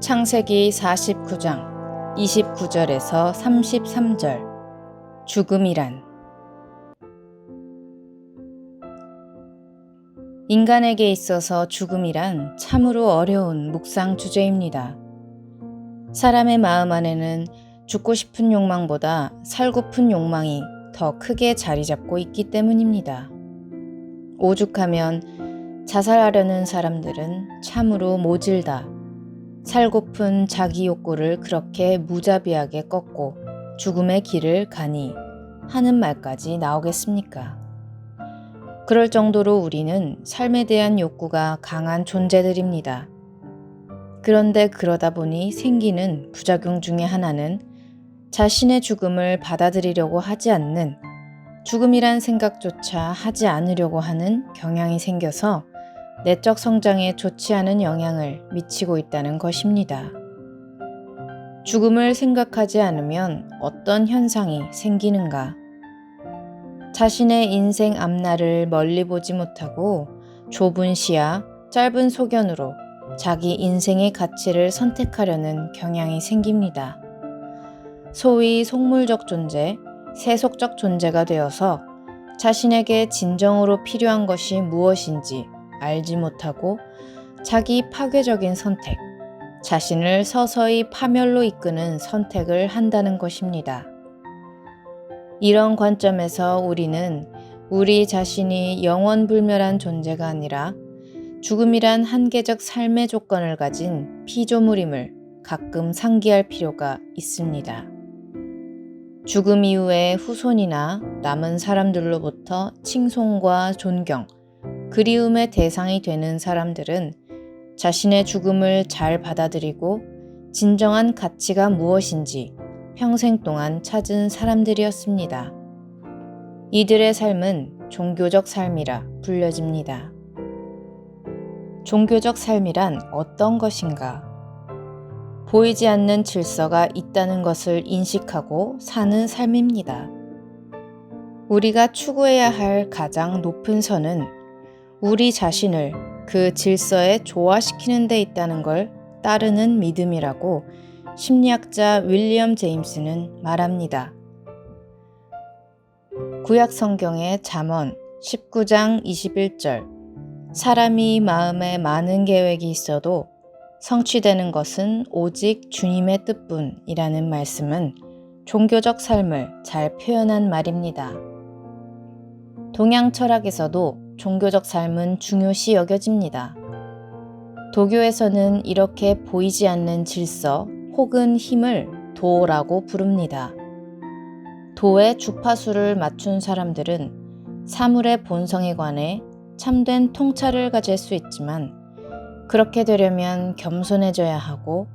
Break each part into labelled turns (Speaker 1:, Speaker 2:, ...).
Speaker 1: 창세기 49장 29절에서 33절 죽음이란 인간에게 있어서 죽음이란 참으로 어려운 묵상 주제입니다. 사람의 마음 안에는 죽고 싶은 욕망보다 살고픈 욕망이 더 크게 자리 잡고 있기 때문입니다. 오죽하면 자살하려는 사람들은 참으로 모질다. 살고픈 자기 욕구를 그렇게 무자비하게 꺾고 죽음의 길을 가니 하는 말까지 나오겠습니까? 그럴 정도로 우리는 삶에 대한 욕구가 강한 존재들입니다. 그런데 그러다 보니 생기는 부작용 중의 하나는 자신의 죽음을 받아들이려고 하지 않는 죽음이란 생각조차 하지 않으려고 하는 경향이 생겨서 내적 성장에 좋지 않은 영향을 미치고 있다는 것입니다. 죽음을 생각하지 않으면 어떤 현상이 생기는가? 자신의 인생 앞날을 멀리 보지 못하고 좁은 시야, 짧은 소견으로 자기 인생의 가치를 선택하려는 경향이 생깁니다. 소위 속물적 존재, 세속적 존재가 되어서 자신에게 진정으로 필요한 것이 무엇인지 알지 못하고 자기 파괴적인 선택, 자신을 서서히 파멸로 이끄는 선택을 한다는 것입니다. 이런 관점에서 우리는 우리 자신이 영원불멸한 존재가 아니라 죽음이란 한계적 삶의 조건을 가진 피조물임을 가끔 상기할 필요가 있습니다. 죽음 이후에 후손이나 남은 사람들로부터 칭송과 존경, 그리움의 대상이 되는 사람들은 자신의 죽음을 잘 받아들이고 진정한 가치가 무엇인지 평생 동안 찾은 사람들이었습니다. 이들의 삶은 종교적 삶이라 불려집니다. 종교적 삶이란 어떤 것인가? 보이지 않는 질서가 있다는 것을 인식하고 사는 삶입니다. 우리가 추구해야 할 가장 높은 선은 우리 자신을 그 질서에 조화시키는 데 있다는 걸 따르는 믿음이라고 심리학자 윌리엄 제임스는 말합니다. 구약 성경의 잠언 19장 21절 사람이 마음에 많은 계획이 있어도 성취되는 것은 오직 주님의 뜻뿐이라는 말씀은 종교적 삶을 잘 표현한 말입니다. 동양 철학에서도 종교적 삶은 중요시 여겨집니다. 도교에서는 이렇게 보이지 않는 질서 혹은 힘을 도라고 부릅니다. 도의 주파수를 맞춘 사람들은 사물의 본성에 관해 참된 통찰을 가질 수 있지만 그렇게 되려면 겸손해져야 하고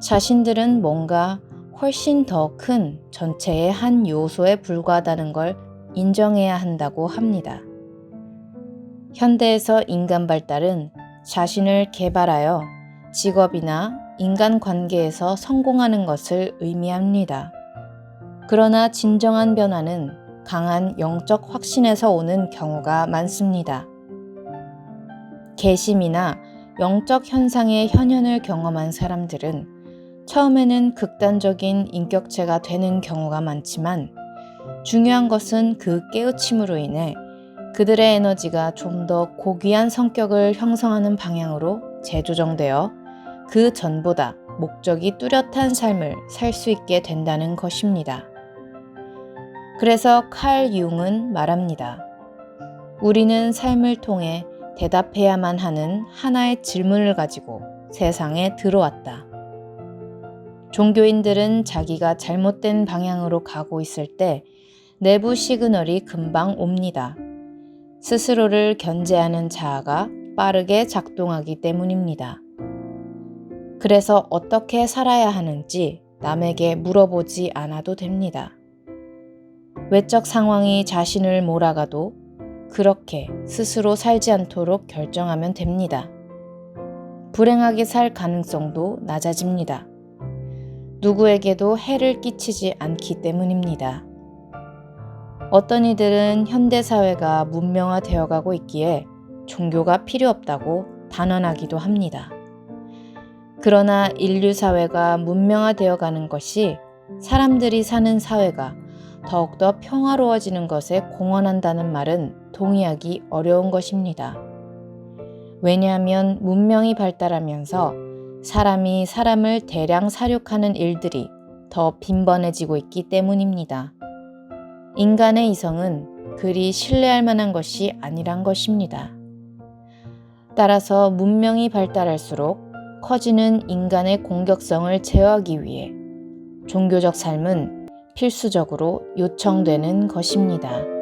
Speaker 1: 자신들은 뭔가 훨씬 더 큰 전체의 한 요소에 불과하다는 걸 인정해야 한다고 합니다. 현대에서 인간 발달은 자신을 개발하여 직업이나 인간 관계에서 성공하는 것을 의미합니다. 그러나 진정한 변화는 강한 영적 확신에서 오는 경우가 많습니다. 개심이나 영적 현상의 현현을 경험한 사람들은 처음에는 극단적인 인격체가 되는 경우가 많지만 중요한 것은 그 깨우침으로 인해 그들의 에너지가 좀 더 고귀한 성격을 형성하는 방향으로 재조정되어 그 전보다 목적이 뚜렷한 삶을 살 수 있게 된다는 것입니다. 그래서 칼 융은 말합니다. 우리는 삶을 통해 대답해야만 하는 하나의 질문을 가지고 세상에 들어왔다. 종교인들은 자기가 잘못된 방향으로 가고 있을 때 내부 시그널이 금방 옵니다. 스스로를 견제하는 자아가 빠르게 작동하기 때문입니다. 그래서 어떻게 살아야 하는지 남에게 물어보지 않아도 됩니다. 외적 상황이 자신을 몰아가도 그렇게 스스로 살지 않도록 결정하면 됩니다. 불행하게 살 가능성도 낮아집니다. 누구에게도 해를 끼치지 않기 때문입니다. 어떤 이들은 현대사회가 문명화되어 가고 있기에 종교가 필요 없다고 단언하기도 합니다. 그러나 인류 사회가 문명화되어 가는 것이 사람들이 사는 사회가 더욱더 평화로워지는 것에 공헌한다는 말은 동의하기 어려운 것입니다. 왜냐하면 문명이 발달하면서 사람이 사람을 대량 사륙하는 일들이 더 빈번해지고 있기 때문입니다. 인간의 이성은 그리 신뢰할 만한 것이 아니란 것입니다. 따라서 문명이 발달할수록 커지는 인간의 공격성을 제어하기 위해 종교적 삶은 필수적으로 요청되는 것입니다.